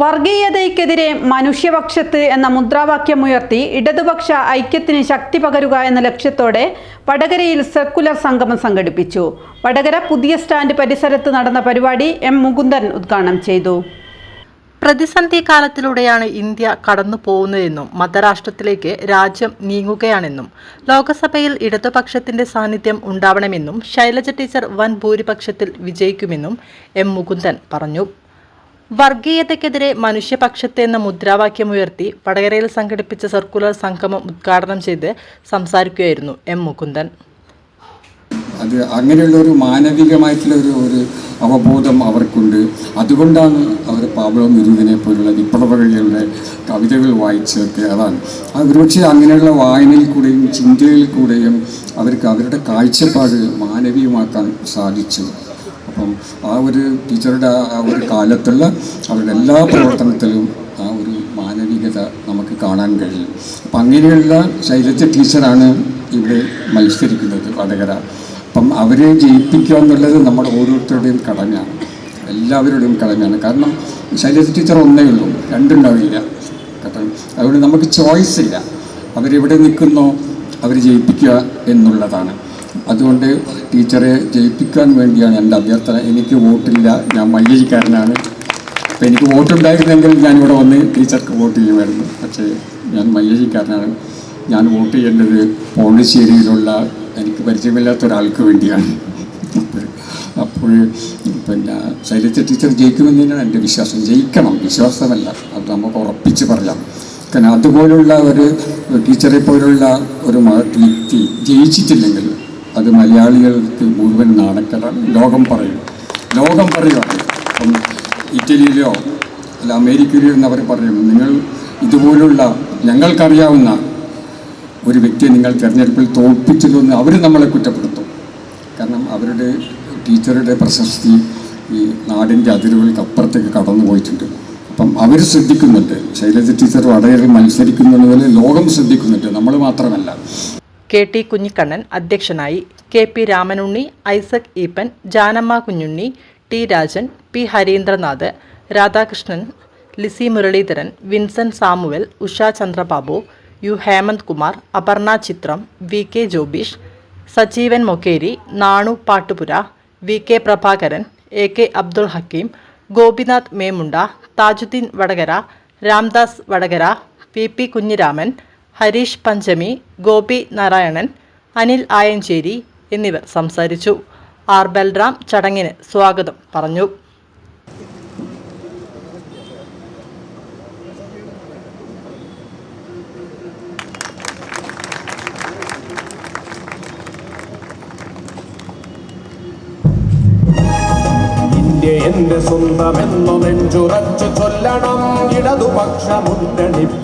വർഗീയതയ്ക്കെതിരെ മനുഷ്യപക്ഷത്ത് എന്ന മുദ്രാവാക്യമുയർത്തി ഇടതുപക്ഷ ഐക്യത്തിന് ശക്തി പകരുക എന്ന ലക്ഷ്യത്തോടെ വടകരയിൽ സർക്കുലർ സംഗമം സംഘടിപ്പിച്ചു. വടകര പുതിയ സ്റ്റാൻഡ് പരിസരത്ത് നടന്ന പരിപാടി എം മുകുന്ദൻ ഉദ്ഘാടനം ചെയ്തു. പ്രതിസന്ധി കാലത്തിലൂടെയാണ് ഇന്ത്യ കടന്നു പോകുന്നതെന്നും മതരാഷ്ട്രത്തിലേക്ക് രാജ്യം നീങ്ങുകയാണെന്നും ലോകസഭയിൽ ഇടതുപക്ഷത്തിന്റെ സാന്നിധ്യം ഉണ്ടാവണമെന്നും ശൈലജ ടീച്ചർ വൻ ഭൂരിപക്ഷത്തിൽ വിജയിക്കുമെന്നും എം മുകുന്ദൻ പറഞ്ഞു. വർഗീയതയ്ക്കെതിരെ മനുഷ്യപക്ഷത്തെ എന്ന മുദ്രാവാക്യം ഉയർത്തി വടകരയിൽ സംഘടിപ്പിച്ച സർക്കുലർ സംഗമം ഉദ്ഘാടനം ചെയ്ത് സംസാരിക്കുകയായിരുന്നു എം മുകുന്ദൻ. അത് അങ്ങനെയുള്ള ഒരു മാനവികമായിട്ടുള്ള ഒരു ഒരു അവബോധം അവർക്കുണ്ട്. അതുകൊണ്ടാണ് അവർ പാബ്ലോ നിരൂപിനെ പോലുള്ള വിപ്ലവകളുടെ കവിതകൾ വായിച്ചതൊക്കെ അതാണ് അത് ഒരുപക്ഷെ അങ്ങനെയുള്ള വായനയിൽ കൂടെയും ചിന്തയിൽ കൂടെയും അവർക്ക് അവരുടെ കാഴ്ചപ്പാട് മാനവീയമാക്കാൻ സാധിച്ചു. അപ്പം ആ ഒരു ടീച്ചറുടെ ആ- ഒരു കാലത്തുള്ള അവരുടെ എല്ലാ പ്രവർത്തനത്തിലും ആ ഒരു മാനവികത നമുക്ക് കാണാൻ കഴിയും. അപ്പം അങ്ങനെയുള്ള ശൈലജ ടീച്ചറാണ് ഇവിടെ മത്സരിക്കുന്നത് വടകര. അപ്പം അവരെ ജയിപ്പിക്കുക എന്നുള്ളത് നമ്മുടെ ഓരോരുത്തരുടെയും കടമയാണ്. എല്ലാവരുടെയും കടമയാണ്. കാരണം ശൈലജ ടീച്ചർ ഒന്നേ ഉള്ളൂ രണ്ടുണ്ടാവില്ല. കാരണം അതുകൊണ്ട് നമുക്ക് ചോയ്സ് ഇല്ല. അവരെവിടെ നിൽക്കുന്നോ അവർ ജയിപ്പിക്കുക എന്നുള്ളതാണ്. അതുകൊണ്ട് ടീച്ചറെ ജയിപ്പിക്കാൻ വേണ്ടിയാണ് എന്റെ അഭ്യർത്ഥന. എനിക്ക് വോട്ടില്ല. ഞാൻ മയ്യഴിക്കാരനാണ് അപ്പം എനിക്ക് വോട്ടുണ്ടായിരുന്നെങ്കിൽ ഞാനിവിടെ വന്ന് ടീച്ചർക്ക് വോട്ട് ചെയ്യുമായിരുന്നു. പക്ഷേ ഞാൻ മയ്യഴിക്കാരനാണ് ഞാൻ വോട്ട് ചെയ്യേണ്ടത് പോണ്ടിശ്ശേരിയിലുള്ള എനിക്ക് പരിചയമില്ലാത്ത ഒരാൾക്ക് വേണ്ടിയാണ്. അപ്പോൾ പിന്നെ ശൈലജ ടീച്ചർ ജയിക്കുമെന്ന് തന്നെയാണ് എന്റെ വിശ്വാസം. ജയിക്കണം. വിശ്വാസമല്ല. അത് നമുക്ക് ഉറപ്പിച്ച് പറയാം. കാരണം അതുപോലുള്ള ഒരു ടീച്ചറെ പോലുള്ള ഒരു വ്യക്തി ജയിച്ചിട്ടില്ലെങ്കിൽ അത് മലയാളികൾക്ക് മുഴുവൻ നാണക്കേടാണ്. ലോകം പറയും. ലോകം പറയുകയാണ് അപ്പം ഇറ്റലിയിലോ അല്ല അമേരിക്കയിലോ എന്ന് അവർ പറയും. നിങ്ങൾ ഇതുപോലുള്ള ഞങ്ങൾക്കറിയാവുന്ന ഒരു വ്യക്തിയെ നിങ്ങൾ തിരഞ്ഞെടുപ്പിൽ തോൽപ്പിച്ചതെന്ന് അവർ നമ്മളെ കുറ്റപ്പെടുത്തും. കാരണം അവരുടെ ടീച്ചറുടെ പ്രശസ്തി ഈ നാടിന്റെ അതിരുകൾക്ക് അപ്പുറത്തേക്ക് കടന്നു പോയിട്ടുണ്ട്. അപ്പം അവർ ശ്രദ്ധിക്കുന്നുണ്ട്. ശൈലജ ടീച്ചർ വടകരയിൽ മത്സരിക്കുന്നതുപോലെ ലോകം ശ്രദ്ധിക്കുന്നുണ്ട്. നമ്മൾ മാത്രമല്ല. കെ ടി കുഞ്ഞിക്കണ്ണൻ അധ്യക്ഷനായി K P Ramanunni Isaac Eappen Janamma Kunhunni T Rajan P Harindranath Radhakrishnan Lissy Muraleedharan Vincent Samuel Usha Chandrababu U Hemanth Kumar Aparna ചിത്രം V K Jobeesh Sajeevan Mokeri Nanu Pattupura V K Prabhakaran A K Abdul Hakeem Gopinath Memunda Thajuddeen Vadakara Ramdas Vadakara P P Kunhiraman Harish Panchami Gopi Narayanan Anil Ayancheri എന്നിവർ സംസാരിച്ചു. R Balram ചടങ്ങിന് സ്വാഗതം പറഞ്ഞു. എന്റെ സ്വന്തമെന്നു നെഞ്ചുറച്ചു ചൊല്ലണം ഇടതുപക്ഷ മുന്നണി